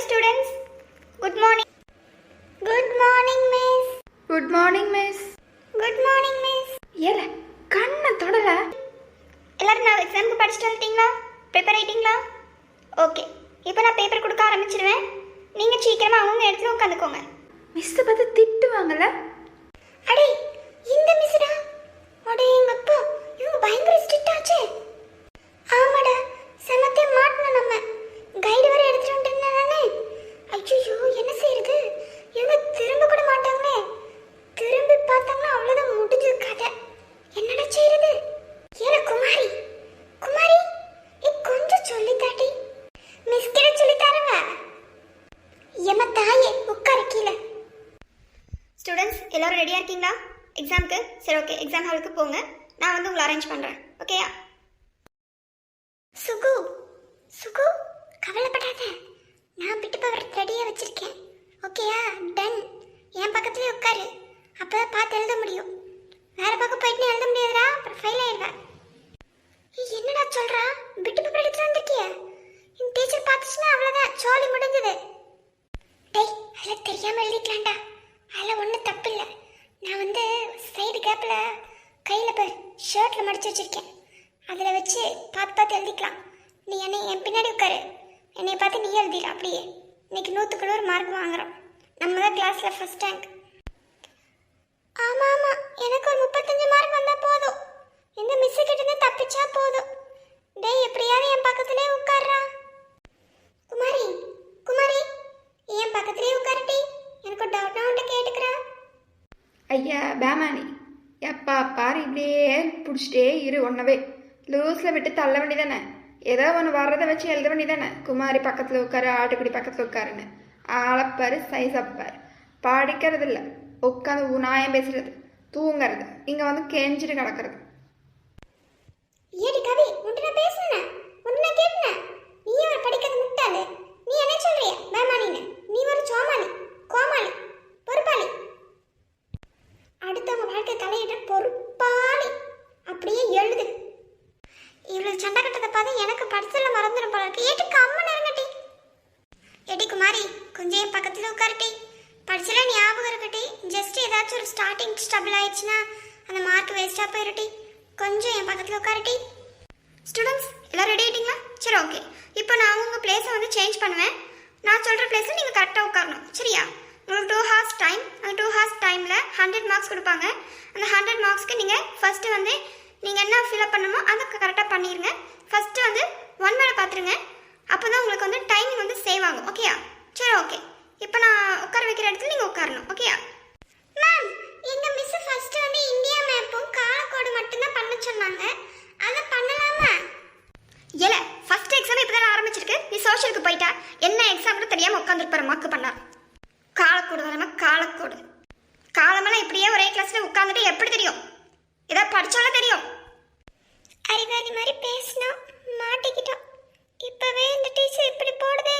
Morning students good morning good morning miss good morning miss good morning miss ஏல கண்ணை தொடல எல்லாரும் நான் எக்ஸாமுக்கு படிச்சுட்டு வந்துட்டீங்களா ப்ரிப்பேர் ஆயிட்டீங்களா ஓகே இப்போ நான் பேப்பர் கொடுக்க ஆரம்பிச்சிடுவேன் நீங்கள் சீக்கிரமாக அவங்க இடத்துல உட்காந்துக்கோங்க மிஸ் பார்த்து திட்டுவாங்கல்ல அடே இந்த மிஸ்டா அடே எங்க அப்பா இவங்க பயங்கர ஸ்ட்ரிக்ட் ஆச்சே ஆமாடா சமத்தை மாட்டணும் நம்ம கைடு வர எடுத்துட்டு வந்துட்டானே ஐயோ என்ன செய்யறது இவங்க திரும்ப கூட மாட்டாங்களே திரும்பி பார்த்தாங்கன்னா அவ்வளவுதான் முடிஞ்சது கதை என்னடா செய்யறது ஏல குமாரி குமாரி ஏ கொஞ்சம் சொல்லி தாட்டி மிஸ் கிட்ட சொல்லி தரவா எம்ம தாயே உட்கார கீழே ஸ்டூடெண்ட்ஸ் எல்லாரும் ரெடியாக இருக்கீங்களா? எக்ஸாமுக்கு சரி ஓகே எக்ஸாம் ஹாலுக்கு போங்க. நான் வந்து உங்களை அரேஞ்ச் பண்ணுறேன் ஓகேயா சுகு சுகு கவலைப்படாத. நான் பிட்டு பவர் ரெடியாக வச்சுருக்கேன். ஓகேயா டன் என் பக்கத்துலேயே உட்காரு. அப்போ பார்த்து எழுத முடியும். வேறு பக்கம் போயிட்டு எழுத முடியாதுடா. அப்புறம் ஃபைல் ஆயிடுவேன் என்னடா சொல்கிறா பிட்டு பவர் எடுத்துட்டு வந்திருக்கிய. இந்த டீச்சர் பார்த்துச்சுன்னா அவ்வளோதான் சோலி முடிஞ்சது. டேய் அதில் தெரியாமல் எழுதிக்கலாம்டா. அதில் ஒன்றும் தப்பு இல்லை நான் வந்து சைடு கேப்பில் கையில் இப்போ ஷர்ட்டில் மடிச்சு வச்சிருக்கேன். அதில் வச்சு பார்த்து பார்த்து எழுதிக்கலாம். நீ என்னை என் பின்னாடி உட்காரு. என்னை பார்த்து நீ எழுதிடு அப்படியே. இன்னைக்கு நூற்றுக்கு நூறு மார்க் வாங்குறோம். நம்ம தான் கிளாஸில் ஃபஸ்ட் ரேங்க் ஆமாம் ஆமாம் எனக்கு ஒரு முப்பத்தஞ்சு மார்க் வந்தால் போதும். இந்த மிஸ்ஸு கிட்டேருந்து தப்பிச்சா போதும். டேய் எப்படியாவது என் பக்கத்துலேயே உட்கார்றா. குமாரி குமாரி என் பக்கத்துலயே உட்காரட்டி எனக்கு ஒரு டவுட்னா உன்ட்ட கேட்டுக்கிறேன் ஐயா பேமானி. எப்பா பாரு இப்படியே பிடிச்சிட்டே இரு ஒன்னவே லூஸில் விட்டு தள்ள வேண்டிதானே ஏதோ ஒன்று வர்றதை வச்சு எழுத வேண்டிதானே குமாரி பக்கத்தில் உட்காரு ஆட்டுக்குடி பக்கத்தில் உட்காருன்னு. ஆளப்பாரு சைஸ் அப்பாரு படிக்கிறது இல்லை உட்காந்து நாயம் பேசுறது. தூங்குறது. இங்கே வந்து கெஞ்சிட்டு கிடக்கிறது. ஏடி கவி நான் பேசுனேன்? உன்ட்ட நான் கேட்டேன்? நீ ஒரு படிக்கிறது முட்டாளு? நீ என்ன சொல்றிய? பேமானின்னு. நீ ஒரு சோமாளி கோமாளி பொறுப்பாளி. அடுத்தவங்க வாழ்க்கை தலையிட பொறுப்பாளி. அப்படியே எழுது. இவ்வளவு சண்டை கட்டதை பார்த்து எனக்கு படிச்சல மறந்துடும் போல இருக்கு. ஏட்டு கம்மன் இருங்கட்டி ஏடி குமாரி கொஞ்சம் என் பக்கத்துல உட்காரட்டி. படிச்சல ஞாபகம் இருக்கட்டி. ஜஸ்ட் ஏதாச்சும் ஒரு ஸ்டார்டிங் ஸ்டபிள் ஆயிடுச்சுன்னா அந்த மார்க் வேஸ்டா போயிருட்டி. கொஞ்சம் என் பக்கத்துல உட்காரட்டி. ஸ்டூடெண்ட்ஸ் எல்லாம் ரெடி ஆயிட்டீங்களா? சரி ஓகே இப்போ நான் அவங்க பிளேஸை வந்து சேஞ்ச் பண்ணுவேன். நான் சொல்கிற பிளேஸில் நீங்கள் கரெக்டாக உட்காரணும். சரியா? உங்களுக்கு டூ ஹார்ஸ் டைம் அந்த டூ ஹார்ஸ் டைமில் ஹண்ட்ரட் மார்க்ஸ் கொடுப்பாங்க. அந்த ஹண்ட்ரட் மார்க்ஸ்க்கு நீங்கள் ஃபஸ்ட்டு வந்து நீங்கள் என்ன ஃபில்அப் பண்ணணுமோ அதை கரெக்டாக பண்ணிடுங்க ஃபஸ்ட்டு வந்து ஒன் வேலை பார்த்துருங்க. அப்போ தான் உங்களுக்கு வந்து டைமிங் வந்து சேவ் ஆகும். ஓகேயா சரி ஓகே இப்போ நான் உட்கார வைக்கிற இடத்துல நீங்கள் உட்காரணும். ஓகேயா மேம் எங்கள் மிஸ் ஃபஸ்ட்டு வந்து இந்தியா மேப்பும் காலக்கோடு மட்டும்தான் பண்ண சொன்னாங்க. அதை பண்ணலாமா? ஏல ஃபஸ்ட் எக்ஸாம் இப்போ தான் ஆரம்பிச்சிருக்கு. நீ சோஷியலுக்கு போயிட்டா. என்ன எக்ஸாம் கூட உட்காந்துருப்பாரு மார்க் பண்ணார் காலக்கோடு வரமா காலக்கோடு காலமெல்லாம் இப்படியே ஒரே கிளாஸ்ல உட்காந்துட்டு எப்படி தெரியும் ஏதாவது படிச்சாலும் தெரியும் அறிவாளி மாதிரி பேசினோம் மாட்டிக்கிட்டோம் இப்பவே இந்த டீச்சர் இப்படி போடுதே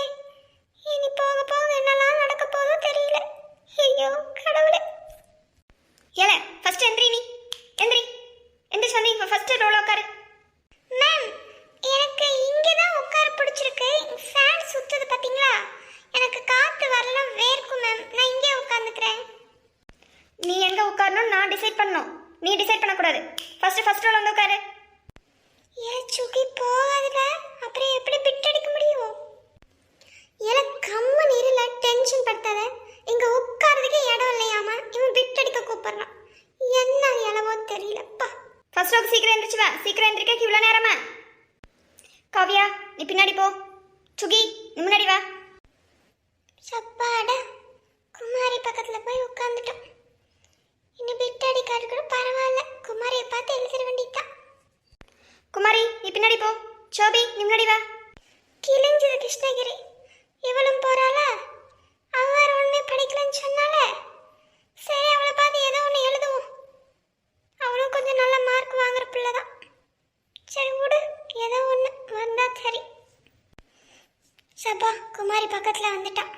இனி போக போக என்னெல்லாம் நடக்க போதோ தெரியல ஐயோ கடவுளே ஏல ஃபர்ஸ்ட் எந்திரி நீ எந்திரி எந்திரிச்சு வந்து இப்போ ஃபர்ஸ்ட் ரோல உட்காரு மேம் எனக்கு இங்கே தான் உட்கார பிடிச்சிருக்கு ஃபேன் சுத்துது பாத்தீங்களா எனக்கு காத்து வரல வேர்க்கும் மேம் நான் இங்கே உட்காந்துக்கிறேன் நீ எங்க உட்காரணும் நான் டிசைட் பண்ணணும் நீ டிசைட் பண்ணக்கூடாது ஃபர்ஸ்ட் வந்து உட்காரு ஏ சுகி போகாதுடா? அப்புறம் எப்படி பிட் அடிக்க முடியும்? எனக்கு கம்ம இருல டென்ஷன் படுத்தாத. இங்க உட்கார்றதுக்கே இடம் இல்லையாமா? இவன் பிட் அடிக்க கூப்பிடுறான். என்ன இளவோ தெரியலப்பா ஃபர்ஸ்ட் ரோக்கு சீக்கிரம் எந்திரிச்சு வா சீக்கிரம் எந்திரிக்க இவ்வளோ நேரமா? காவியா நீ பின்னாடி போ. சுகி நீ முன்னாடி வா சப்பாடா குமாரி பக்கத்துல போய் உட்கார்ந்துட்டோம் இனி பிட் அடிக்காது கூட பரவாயில்ல குமாரியை பார்த்து எழுதிட வேண்டியதுதான் குமாரி நீ பின்னாடி போ சோபி நீ முன்னாடி வா கிழிஞ்சது கிருஷ்ணகிரி இவளும் போறாளா அவ வேற ஒண்ணுமே படிக்கலன்னு சொன்னால சரி அவளை பார்த்து ஏதோ ஒன்று எழுதுவோம் அவளும் கொஞ்சம் நல்ல மார்க் வாங்குற பிள்ளை தான் சரி விடு ஏதோ ஒன்று வந்தா சரி சபா குமாரி பக்கத்தில் வந்துட்டான்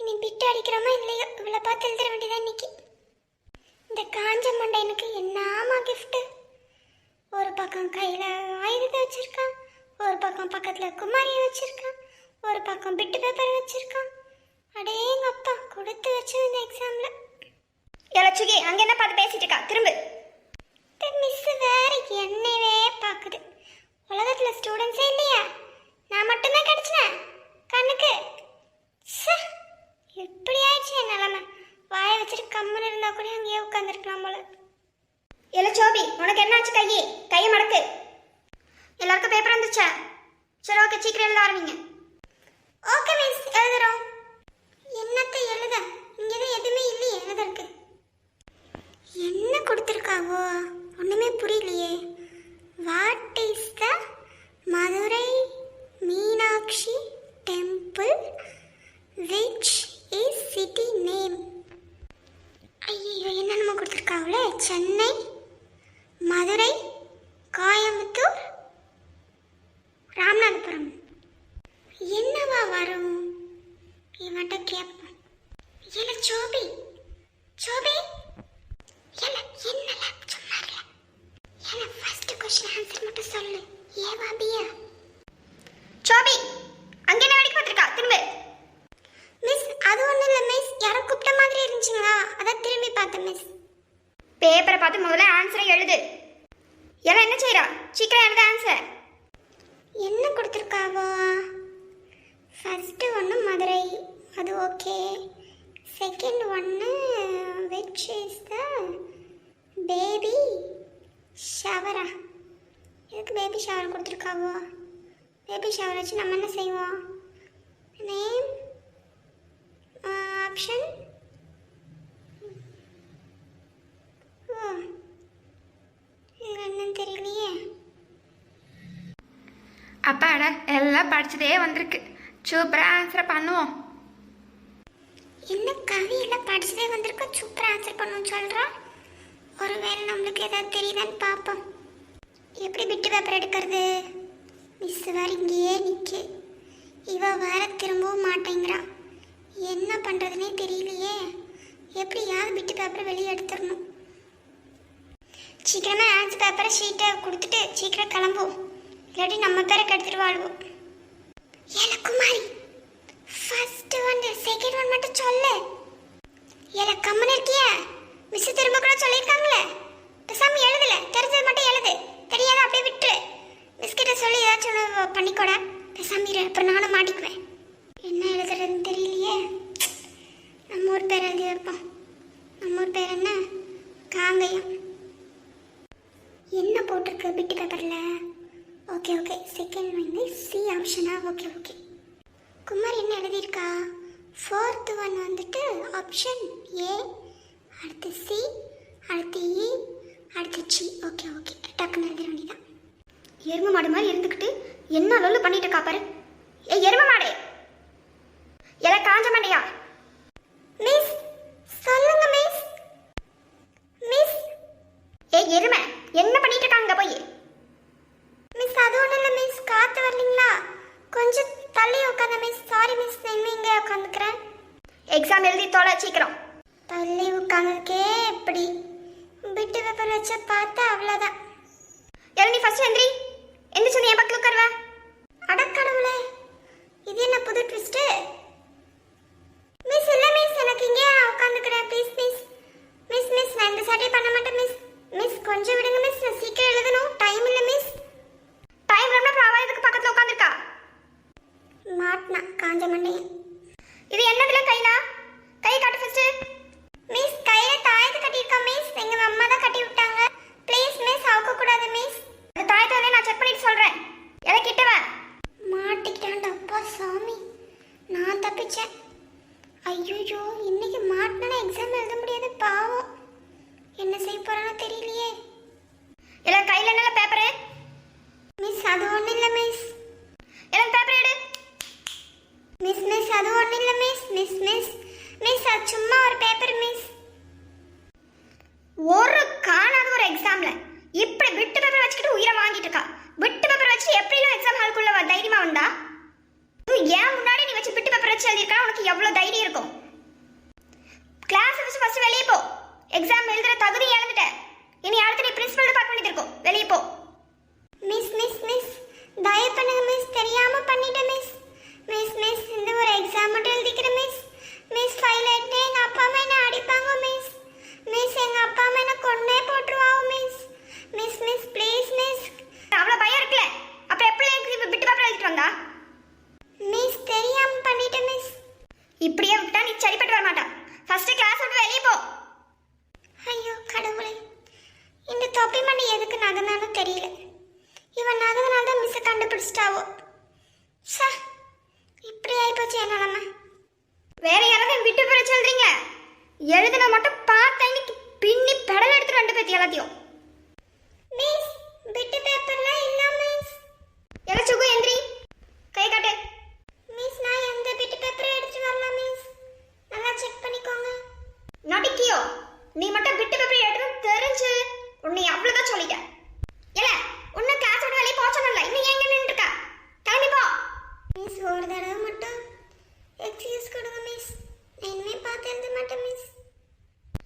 இனி பிட்டு அடிக்கிறோமா இல்லையோ? இவளை பார்த்து எழுதிட வேண்டியதான் இன்னைக்கு. இந்த காஞ்ச மண்டையனுக்கு என்னமா gift? ஒரு பக்கம் கையில் ஆயுதத்தை வச்சிருக்கான் ஒரு பக்கம் பக்கத்தில் குமாரியை வச்சிருக்கான் ஒரு பக்கம் பிட்டு பேப்பர் வச்சிருக்கான் அடேங்க அப்பா கொடுத்து வச்சு இந்த எக்ஸாம்ல இலச்சுகி அங்க என்ன பார்த்து பேசிட்டு இருக்கா? திரும்ப. மிஸ் வேற என்னையவே பார்க்குது. உலகத்துல ஸ்டூடெண்ட்ஸே இல்லையா. நான் மட்டும்தான் கிடைச்சினேன் கண்ணுக்கு. ச்சே, எப்படி ஆயிடுச்சு என் நிலமை? வாயை வச்சுட்டு கம்மன் இருந்தா கூட அங்கேயே உட்காந்துருக்கலாம் போல. இலச்சோபி உனக்கு என்னாச்சு கையே? கையை மடக்கு. எல்லாருக்கும் பேப்பர் வந்துச்சா சரி ஓகே சீக்கிரம் எழுத ஆரம்பிங்க. ஓகே மிஸ் எழுதுறோம். என்னத்தை எழுத? இங்கே தான் எதுவுமே இல்லையே எழுதற்கு என்ன கொடுத்துருக்காவோ ஒன்றுமே புரியலையே what is the Madurai Meenakshi temple which is city name ஐயோ என்னென்னமோ கொடுத்துருக்காங்களே சென்னை மதுரை கோயம்புத்தூர் ராமநாதபுரம் என்னவா வரும் இவன்ட்ட கேட்போம் இல்ல சோபி. சோபி. என்ன என்னல ஃபர்ஸ்ட் கொஸ்டின் ஆன்சர் மட்டும் சொல்லு. ஏ பாபியா? சோபி அங்க என்ன வேடிக்கை பார்த்திருக்கா? திரும்ப. மிஸ் அது ஒண்ணும் இல்ல மிஸ் யாரோ கூப்பிட்ட மாதிரி இருந்துச்சுங்களா? அதான் திரும்பி பார்த்தேன் மிஸ் பேப்பரை பார்த்து முதல்ல ஆன்சரை எழுது. எல்லாம் என்ன செய்றா? சீக்கிரம் எழுத ஆன்சர் என்ன கொடுத்துருக்காவோ? ஃபஸ்ட்டு ஒன்று மதுரை. அது ஓகே செகண்ட் ஒன்று விச் இஸ் த பேபி ஷவரா எதுக்கு பேபி ஷவர் கொடுத்துருக்காவோ? பேபி ஷவர் வச்சு நம்ம என்ன செய்வோம்? நேம் ஆப்ஷன் ஓ இது என்னன்னு தெரியலையே. அப்பாடா எல்லாம் படிச்சதே வந்திருக்கு. சூப்பராக ஆன்சரை பண்ணுவோம். என்ன கவியெல்லாம் படிச்சதே வந்திருக்கோம் சூப்பராக ஆன்சர் பண்ணுன்னு சொல்கிறோம் ஒருவேளை நம்மளுக்கு ஏதாவது தெரியுதான்னு பார்ப்போம் எப்படி பிட்டு பேப்பர் எடுக்கிறது? மிஸ் வேற இங்கேயே நிற்கு இவ வேற திரும்பவும் மாட்டேங்கிறா என்ன பண்ணுறதுனே தெரியலையே. எப்படியாவது பிட்டு பேப்பரை வெளியே எடுத்துடணும். சீக்கிரமாக ஆன்சர் பேப்பரை ஷீட்டை கொடுத்துட்டு சீக்கிரம் கிளம்புவோம். இல்லாட்டி நம்ம பேரை கெடுத்துட்டு வாழ்வோம். ஏல குமாரி ஃபஸ்ட் வந்து செகண்ட் ஒன் மட்டும் சொல்லு. ஏல கம்மன் இருக்கியா? மிஸ் திரும்ப கூட சொல்லியிருக்காங்களே? பேசாம எழுதல. தெரிஞ்சது மட்டும் எழுது. தெரியாத அப்படியே விட்டுரு. மிஸ் கிட்ட சொல்லி ஏதாச்சும் ஒன்று பண்ணிக்கோட. பேசாம இரு அப்புறம் நானும் மாட்டிக்குவேன். என்ன எழுதுறதுன்னு தெரியலையே. நம்ம ஊர் பேர் எழுதி வைப்போம் நம்ம ஊர் பேர் என்ன? காங்கயம் என்ன போட்டிருக்கு பிட்டு பேப்பரில் ஓகே ஓகே செகண்ட் வந்து சி ஆப்ஷனா ஓகே ஓகே குமார் என்ன எழுதியிருக்கா ஃபோர்த் ஒன் வந்துட்டு ஆப்ஷன் ஏ அடுத்து சி அடுத்து இ அடுத்து சி ஓகே ஓகே டக்குன்னு எழுத வேண்டியதான் எருமை மாடு மாதிரி இருந்துக்கிட்டு என்ன லொல்லு பண்ணிட்டு இருக்கா பாரு. ஏ எரும மாடு. எல காஞ்ச மாட்டியா? மிஸ் சொல்லுங்க மிஸ். மிஸ். ஏ எருமை என்ன பண்ணிட்டு இருக்காங்க போய்? மிஸ் அது ஒன்றும் இல்லை மிஸ். காற்று வரலீங்களா? கொஞ்சம் தள்ளி உட்காந்த மிஸ். சாரி மிஸ் நான் இங்கே உட்காந்துக்கிறேன். எக்ஸாம் எழுதி தொலை சீக்கிரம். தள்ளி உட்காந்துருக்கே எப்படி விட்டு பேப்பர் வச்ச பார்த்தா அவ்வளோதான் எழுதி ஃபர்ஸ்ட் எந்திரி? எந்திரிச்சு வந்து என் பக்கத்தில் உட்காருவ. அடக்கடவுளே இது என்ன புது ட்விஸ்ட்டு மிஸ் இல்லை மிஸ் எனக்கு இங்கே உட்காந்துக்கிறேன் ப்ளீஸ் மிஸ் மிஸ் மிஸ் நான் இந்த சட்டை lại. இப்படியே விட்டா நீ சரிப்பட்டு வர மாட்டா ஃபர்ஸ்ட் கிளாஸ் விட்டு வெளியே போ. ஐயோ கடவுளே. இந்த தொப்பி மணி எதுக்கு நகர்ந்தானு தெரியல. இவன் நகர்ந்தனால தான் மிஸ் கண்டுபிடிச்சிட்டாவோ. சா இப்படி ஆயிப்போச்சு என்ன நிலமை. வேற யாராவது விட்டு போற சொல்றீங்க எழுதுன மட்டும் பார்த்த இன்னைக்கு பின்னி பெடல் எடுத்துட்டு ரெண்டு பேத்தி எல்லாத்தையும்? ஒரு தடவை மட்டும் எக்ஸ்கியூஸ் கொடுங்க மிஸ் நான் இனிமேல் மட்டும் எழுத மாட்டேன் மிஸ்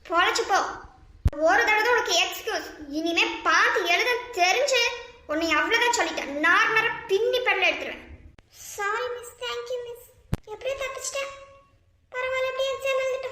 பொழைச்சிப்போ ஒரு தடவை உனக்கு எக்ஸ்கியூஸ் இனிமே பார்த்து எழுத தெரிஞ்சு உன்னை அவ்வளோதான் சொல்லிட்டேன். நார்மலாக பின்னி பெடல எடுத்துருவேன். சாரி மிஸ் தேங்க்யூ மிஸ் எப்படியோ தப்பிச்சிட்டேன். பரவாயில்ல எப்படி எக்ஸாம் எழுதிட்டேன்.